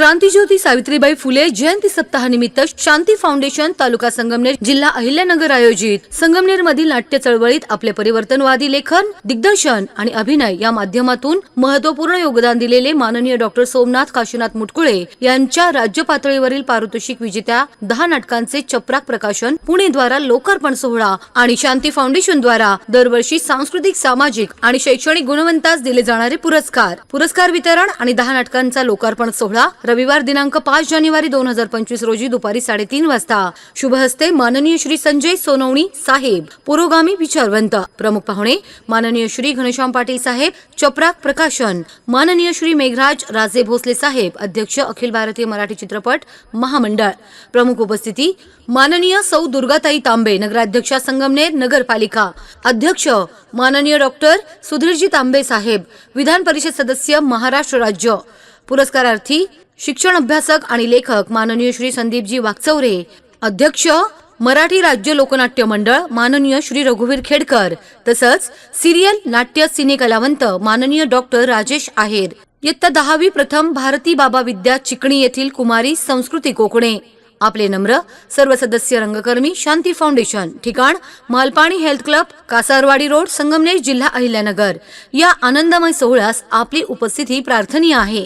क्रांतीज्योती सावित्रीबाई फुले जयंती सप्ताहानिमित्त शांती फाउंडेशन तालुका संगमनेर जिल्हा अहिल्यानगर आयोजित संगमनेर मधील नाट्य चळवळीत आपले परिवर्तनवादी लेखन दिग्दर्शन आणि अभिनय या माध्यमातून महत्त्वपूर्ण योगदान दिलेले माननीय डॉक्टर सोमनाथ काशीनाथ मुटकुळे यांच्या राज्य पातळीवरील पारितोषिक विजेत्या दहा नाटकांचे चपराक प्रकाशन पुणे द्वारा लोकार्पण सोहळा आणि शांती फाउंडेशन द्वारा दरवर्षी सांस्कृतिक सामाजिक आणि शैक्षणिक गुणवंतास दिले जाणारे पुरस्कार. पुरस्कार वितरण आणि दहा नाटकांचा लोकार्पण सोहळा रविवार दिनांक पाच जानेवारी दोन हजार पंचवीस रोजी दुपारी साडेतीन वाजता. शुभ हस्ते माननीय श्री संजय सोनवणी साहेब. पुरोगामी विचारवंत. प्रमुख पाहुणे माननीय श्री घनश्याम पाटील साहेब. चपराक प्रकाशन. माननीय श्री मेघराज राजे भोसले साहेब. अध्यक्ष अखिल भारतीय मराठी चित्रपट महामंडळ. प्रमुख उपस्थिती माननीय सौ दुर्गाताई तांबे नगराध्यक्षा संगमनेर नगरपालिका. अध्यक्ष माननीय डॉक्टर सुधीरजी तांबे साहेब. विधान परिषद सदस्य महाराष्ट्र राज्य. पुरस्कारार्थी शिक्षण अभ्यासक आणि लेखक माननीय श्री संदीपजी वागचौरे अध्यक्ष मराठी राज्य लोकनाट्य मंडळ माननीय श्री रघुवीर खेडकर तसंच सिरियल नाट्य सिने कलावंत माननीय डॉक्टर राजेश आहेर. इयत्ता दहावी प्रथम भारती बाबा विद्या चिकणी येथील कुमारी संस्कृती कोकणे. आपले नम्र सर्व सदस्य रंगकर्मी शांती फाउंडेशन ठिकाण Malpani health club Kasarwadi road Sangamner जिल्हा अहिल्यानगर. या आनंदमय सोहळ्यास आपली उपस्थिती प्रार्थनीय आहे.